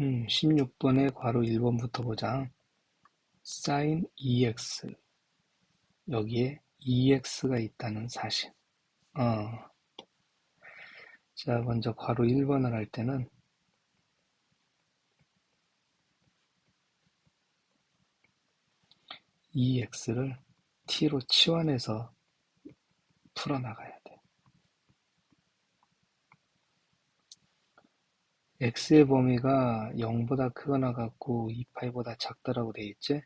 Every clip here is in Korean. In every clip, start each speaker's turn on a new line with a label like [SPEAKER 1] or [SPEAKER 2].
[SPEAKER 1] 음, 16번의 괄호 1번부터 보자. sin EX. 여기에 EX가 있다는 사실. 어. 자, 먼저 괄호 1번을 할 때는 EX를 T로 치환해서 풀어나가야 돼. X의 범위가 0보다 크거나 같고 2파이보다 작다라고 돼 있지?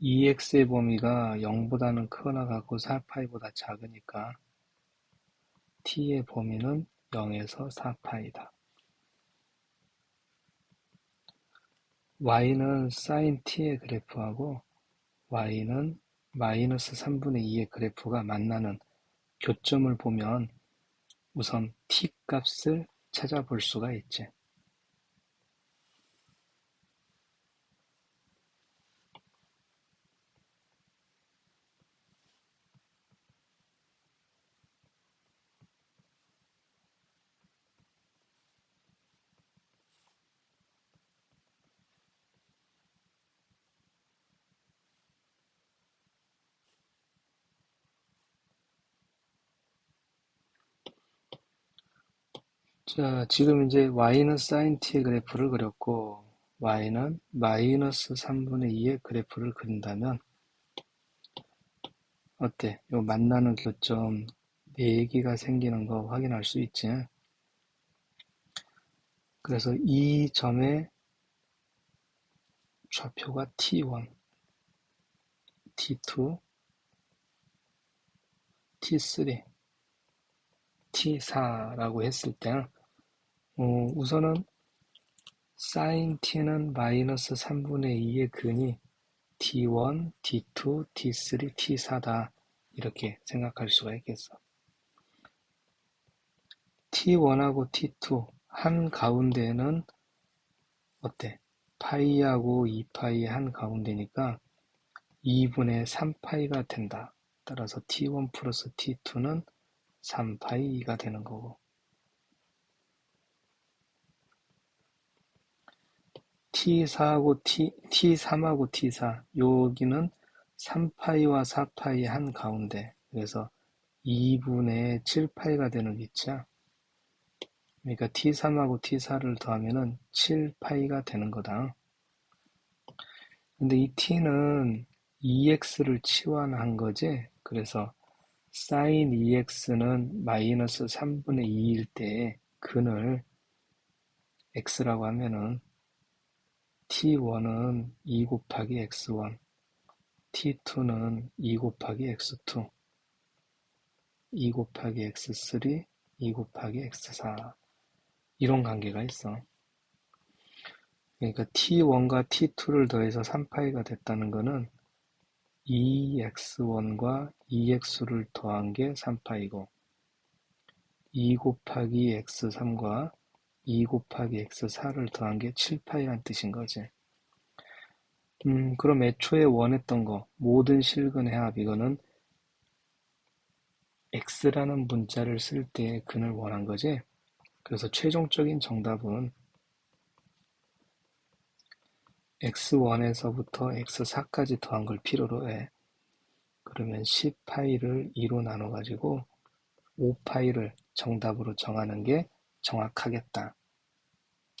[SPEAKER 1] 2x의 범위가 0보다는 크거나 같고 4파이보다 작으니까 t의 범위는 0에서 4파이다. y는 sin t의 그래프하고 y는 마이너스 3분의 2의 그래프가 만나는 교점을 보면 우선 t 값을 찾아볼 수가 있지. 자, 지금 이제 y는 sin t의 그래프를 그렸고 y는 마이너스 3분의 2의 그래프를 그린다면 어때? 요 만나는 교점 4개가 생기는 거 확인할 수 있지? 그래서 이 점의 좌표가 t1, t2, t3, t4라고 했을 때는 어, 우선은 sin t는 마이너스 3분의 2의 근이 t1, t2, t3, t4다 이렇게 생각할 수가 있겠어. t1하고 t2 한 가운데는 어때? 파이하고 2파이 한 가운데니까 2분의 3파이가 된다. 따라서 t1 플러스 t2는 3파이가 되는 거고 T4하고 T, T3하고 T4 여기는 3파이와 4파이 한 가운데 그래서 2분의 7파이가 되는 위치야. 그러니까 T3하고 T4를 더하면은 7파이가 되는 거다. 근데 이 T는 EX를 치환한 거지. 그래서 sin EX는 마이너스 3분의 2일 때 근을 X라고 하면은 t1은 2 곱하기 x1, t2는 2 곱하기 x2, 2 곱하기 x3, 2 곱하기 x4 이런 관계가 있어. 그러니까 t1과 t2를 더해서 3파이가 됐다는 것은 2x1과 2x를 더한 게 3파이고 2 곱하기 x3과 2 곱하기 x4를 더한 게 7파이란 뜻인 거지. 음, 그럼 애초에 원했던 거, 모든 실근의 합, 이거는 x라는 문자를 쓸때 근을 원한 거지. 그래서 최종적인 정답은 x1에서부터 x4까지 더한 걸 필요로 해. 그러면 10파이를 2로 나눠가지고 5파이를 정답으로 정하는 게 정확하겠다.